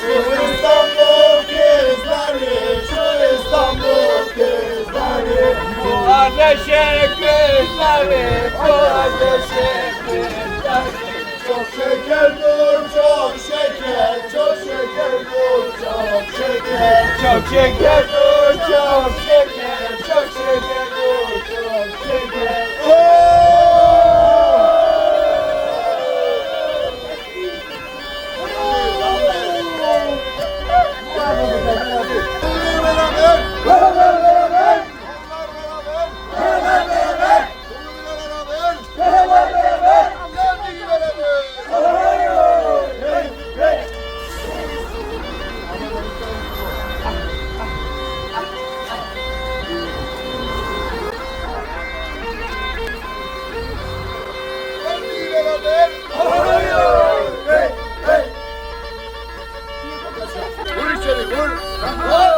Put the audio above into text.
Şu İstanbul kızları, şu İstanbul kızları. Bu ateşe kızları, bu ateşe kızları. Çok şeker dur, çok şeker, çok beraber hayır. Hey hey. Vur içeri vur. Vur.